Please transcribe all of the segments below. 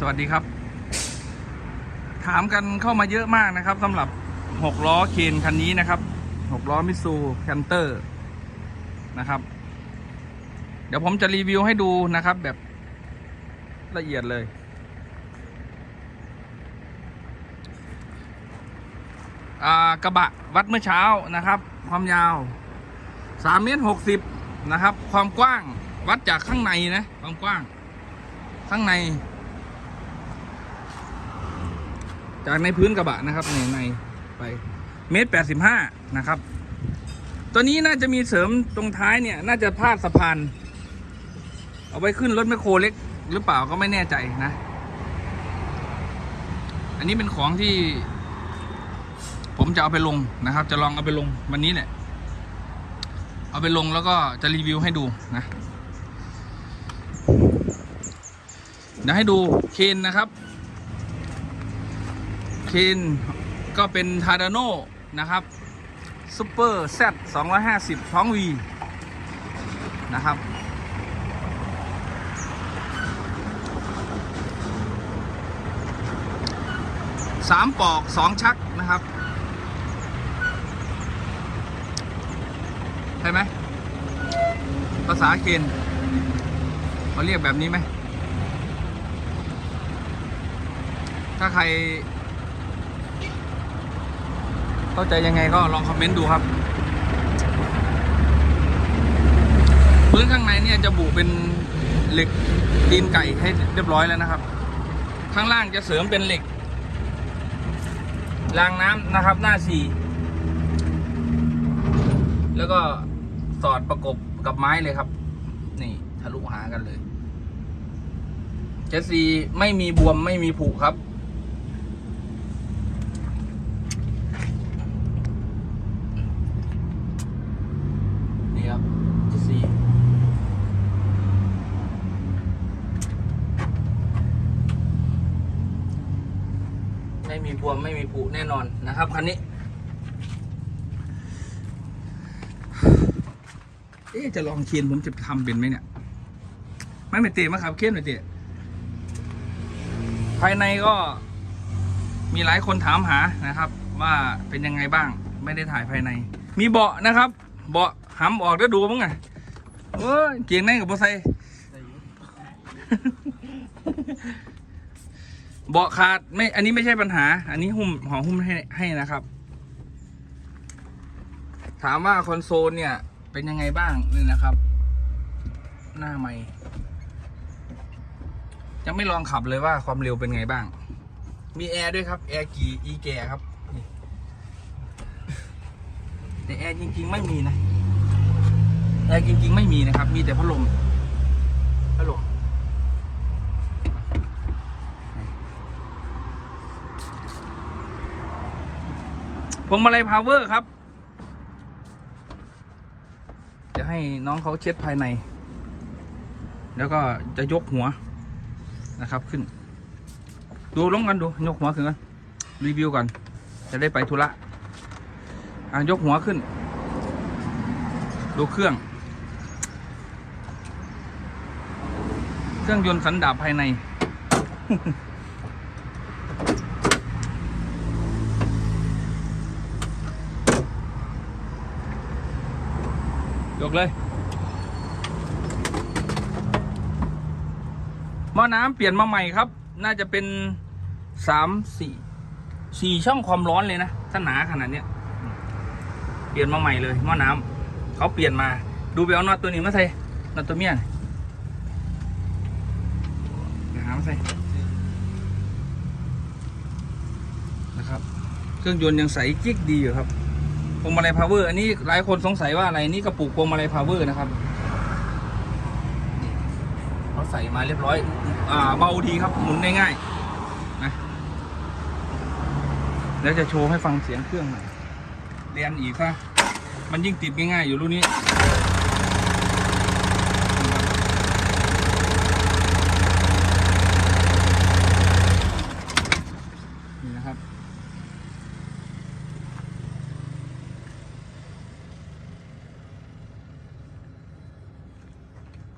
สวัสดีครับ ถามกันเข้ามาเยอะมากนะครับสำหรับหกล้อเคนคันนี้นะครับหกล้อมิซูแคนเตอร์นะครับ เดี๋ยวผมจะรีวิวให้ดูนะครับ แบบละเอียดเลย กระบะวัดเมื่อเช้านะครับ ความยาว3เมตร60นะครับ ความกว้างวัดจากข้างในนะ ความกว้าง ข้างใน จากในพื้นกระบะนะครับในในไปเมตรแปดสิบห้านะครับ ตัวนี้น่าจะมีเสริมตรงท้ายเนี่ย น่าจะพาดสะพาน เอาไว้ขึ้นรถแมคโครเล็ก หรือเปล่าก็ไม่แน่ใจนะ อันนี้เป็นของที่ ผมจะเอาไปลงนะครับ จะลองเอาไปลงวันนี้แหละ เอาไปลงแล้วก็จะรีวิวให้ดูนะเดี๋ยวให้ดูเคนนะครับ เคนก็เป็นทาร์ดาโนนะครับซูเปอร์แซด250 ท้องวีนะครับ สามปอกสองชักนะครับ ใช่ไหม ภาษาเคนเขาเรียกแบบนี้ไหม ถ้าใคร เข้าใจยังไงก็ลองคอมเมนต์ดูครับ พื้นข้างในเนี่ยจะบุเป็นเหล็กตีนไก่ให้เรียบร้อยแล้วนะครับ ข้างล่างจะเสริมเป็นเหล็กรางน้ำนะครับ หน้าสี่แล้วก็สอดประกบกับไม้เลยครับ นี่ทะลุหากันเลยเจสซีไม่มีบวมไม่มีผุครับ นี่ครับเจสซีไม่มีบวมไม่มีผุแนะครับคันนี้เอ๊จะลองเคียนผมจะทำเป็นไหมเนี่ย ไม่ไม่เตะมาครับเคียนไม่เตะภายในก็มีหลายคนถามหานะครับ ว่าเป็นยังไงบ้าง ไม่ได้ถ่ายภายใน มีเบาะนะครับ เบาะหำออกแล้วดูมั้งไงเอ้ยเกียงในกับโบไซ เบาะขาดไม่ อันนี้ไม่ใช่ปัญหา อันนี้หุ้มห่อหุ้มให้ให้นะครับ ถามว่าคอนโซลเนี่ย เป็นยังไงบ้างนี่นะครับ หน้าไม่ยังไม่ลองขับเลยว่าความเร็วเป็นไงบ้าง มีแอร์ด้วยครับ แอร์กี่อีแกครับแต่แอร์จริง ๆ ไม่มีนะ แอร์จริง ๆ ไม่มีนะครับ มีแต่พัดลมพัดลม พวงมาลัยพาวเวอร์ครับ จะให้น้องเขาเช็ดภายใน แล้วก็จะยกหัวนะครับขึ้น ดูลงกันดูยกหัวขึ้นกันรีวิวก่อนจะได้ไปธุระอะยกหัวขึ้น ดูเครื่อง เครื่องยนต์สันดาปภายใน ยกเลย หม้อน้ำเปลี่ยนมาใหม่ครับ น่าจะเป็นสามสี่สี่ช่องความร้อนเลยนะ ถ้าหนาขนาดเนี้ย เปลี่ยนมาใหม่เลยหม้อน้ำเขาเปลี่ยนมา ดูไปเอาน็อตตัวนี้มาใส่น็อตตัวเมียนเดี๋ยวหามาใส่นะครับ เครื่องยนต์ยังใสจิ๊กดีอยู่ครับ พวงมาลัยพาวเวอร์ อันนี้หลายคนสงสัยว่าอะไรนี่กระปุกพวงมาลัยพาวเวอร์นะครับเขาใส่มาเรียบร้อย อ่าเบาดีครับหมุนได้ง่ายนะแล้วจะโชว์ให้ฟังเสียงเครื่องหน่อยเรียนอีกค่ะมันยิ่งติดง่ายๆอยู่รุ่นนี้นะครับ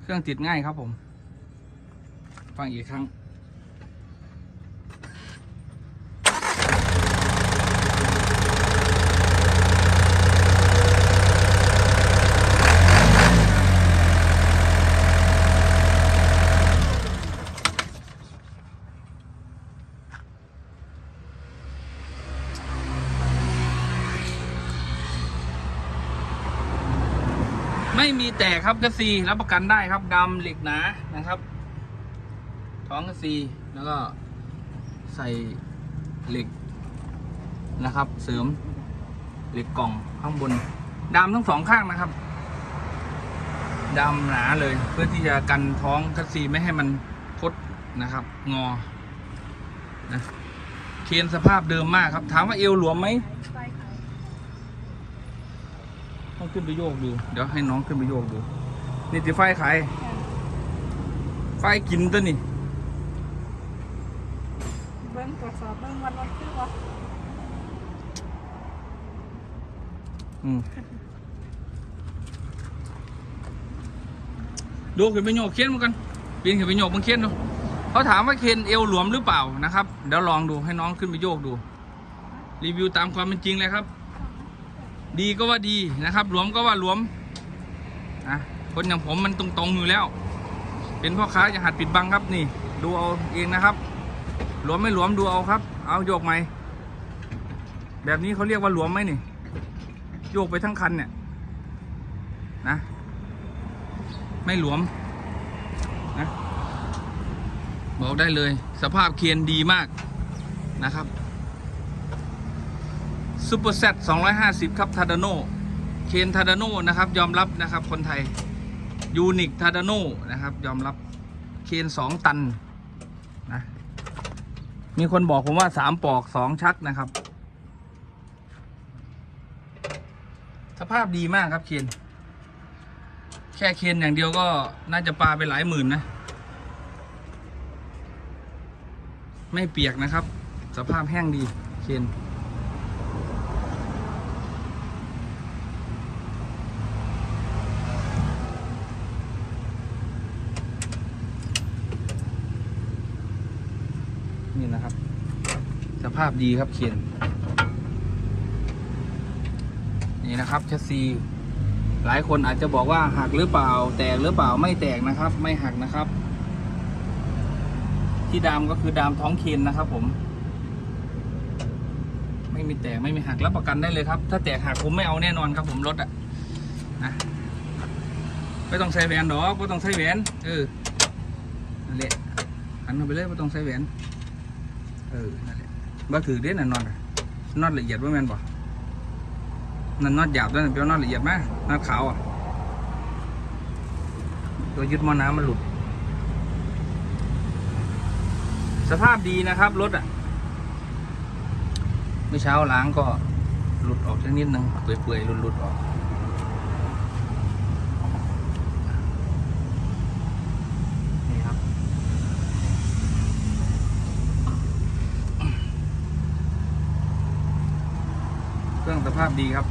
เค รื่องติดง่ายครับผม ฟังอีกครั้ง ไม่มีแตกครับกระซีรับประกันได้ครับดำเหล็กหนานะครับ ท้องกระซีแล้วก็ใส่เหล็กนะครับ เสริมเหล็กกล่องข้างบนดำทั้งสองข้างนะครับดำหนาเลยเพื่อที่จะกันท้องกระซีไม่ให้มันคดนะครับ งอนะเคนสภาพเดิมมากครับ ถามว่าเอวหลวมไหม ใช่ค่ะ ต้องขึ้นไปโยกดู เดี๋ยวให้น้องขึ้นไปโยกดู นี่ติไฟขายไฟกินตัวนี่เบิ้งตรวจสอบเบิ้งวันวันคือว่าอืมดูขึ้นไปโยกเคียนเหมือนกันปีนขึ้นไปโยกบางเคียนดูเขาถามว่าเคนเอวหลวมหรือเปล่านะครับ เดี๋ยวลองดูให้น้องขึ้นไปโยกดู รีวิวตามความเป็นจริงเลยครับ ดีก็ว่าดีนะครับ หลวมก็ว่าหลวมนะคนอย่างผมมันตรงๆอยู่แล้ว เป็นพ่อค้าอย่าหัดปิดบังครับนี่ ดูเอาเองนะครับ หลวมไม่หลวมดูเอาครับ เอาโยกไหมแบบนี้เขาเรียกว่าหลวมไหมนี่ โยกไปทั้งคันเนี่ยนะ ไม่หลวมนะบอกได้เลย สภาพเคียนดีมากนะครับ ซูเปอร์เซต250 ครับทาดาโนเคนทาดาโนนะครับ ยอมรับนะครับคนไทยยูนิคทาดาโนนะครับ ยอมรับเคน 2 ตันนะมีคนบอกผมว่า 3 ปอก 2 ชักนะครับ สภาพดีมากครับเคน แค่เคนอย่างเดียวก็น่าจะปลาไปหลายหมื่นนะ ไม่เปียกนะครับ สภาพแห้งดีเคนนะครับ สภาพดีครับเคนนี่นะครับแชสซีหลายคนอาจจะบอกว่าหักหรือเปล่า แตกหรือเปล่าไม่แตกนะครับ ไม่หักนะครับ ที่ดามก็คือดามท้องเคนนะครับ ผม ไม่มีแตกไม่มีหักรับประกันได้เลยครับ ถ้าแตกหักผมไม่เอาแน่นอนครับ ผมรถอะนะไม่ต้องใส่แหวนดอกไม่ต้องใส่แหวนเออนั่นแหละหันเข้าไปเลยไม่ต้องใส่แหวนเออนั่นแหละ บ่ถือเด้น่ะนอนนอนละเอียดว่าแม่นบ่นั่นนอดหยาบด้วยนะเปียวนอดละเอียดไหมนอดขาวอะตัวยึดมอน้ำมันหลุด สภาพดีนะครับรถอะเมื่อเช้าล้างก็หลุดออกสักนิดนึงเปื่อยๆหลุดๆออก นี่ครับ เครื่องสภาพดีครับ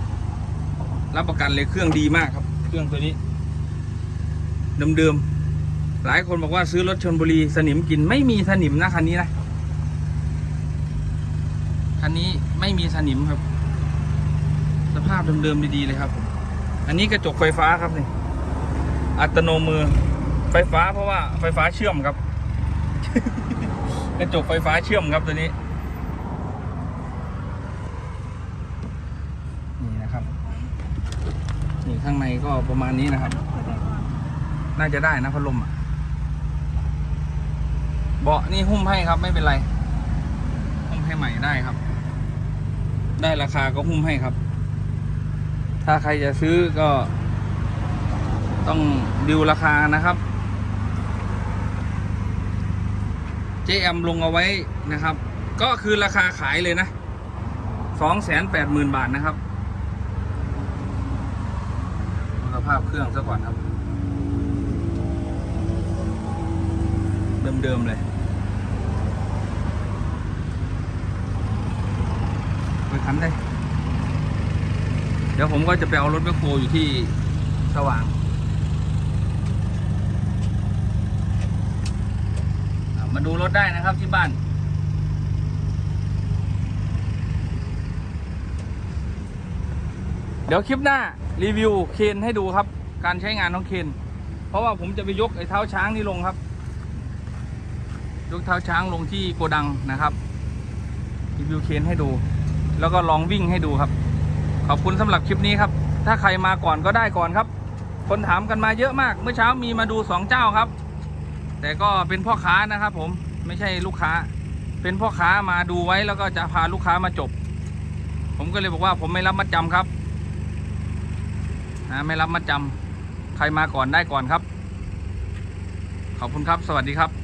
รับประกันเลยเครื่องดีมากครับ เครื่องตัวนี้เดิมๆหลายคนบอกว่าซื้อรถชนบุรีสนิมกินไม่มีสนิมนะคันนี้นะคันนี้ไม่มีสนิมครับ สภาพเดิมๆดีๆเลยครับ อันนี้กระจกไฟฟ้าครับนี่อัตโนมือไฟฟ้าเพราะว่าไฟฟ้าเชื่อมครับ กระจกไฟฟ้าเชื่อมครับตัวนี้นะครับ นี่ ข้างในก็ประมาณนี้นะครับ น่าจะได้นะพัดลมอะเบาะนี่หุ้มให้ครับ ไม่เป็นไร หุ้มให้ใหม่ได้ครับ ได้ราคาก็หุ้มให้ครับ ถ้าใครจะซื้อก็ ต้องดิวราคานะครับ เจแอมลงเอาไว้นะครับ ก็คือราคาขายเลยนะสองแสนแปดหมื่นบาทนะครับดูสภาพเครื่องซะก่อนครับ เดิมๆเลยไปคันได้ เดี๋ยวผมก็จะไปเอารถแมคโครอยู่ที่สว่างมาดูรถได้นะครับที่บ้าน เดี๋ยวคลิปหน้ารีวิวเคนให้ดูครับ การใช้งานของเคน เพราะว่าผมจะไปยกไอ้เท้าช้างนี่ลงครับ ยกเท้าช้างลงที่โกดังนะครับ รีวิวเคนให้ดู แล้วก็ลองวิ่งให้ดูครับ ขอบคุณสำหรับคลิปนี้ครับ ถ้าใครมาก่อนก็ได้ก่อนครับ คนถามกันมาเยอะมาก เมื่อเช้ามีมาดูสองเจ้าครับ แต่ก็เป็นพ่อค้านะครับ ผมไม่ใช่ลูกค้า เป็นพ่อค้ามาดูไว้แล้วก็จะพาลูกค้ามาจบ ผมก็เลยบอกว่าผมไม่รับมัดจำครับ นะไม่รับมาจำใครมาก่อนได้ก่อนครับ ขอบคุณครับ สวัสดีครับ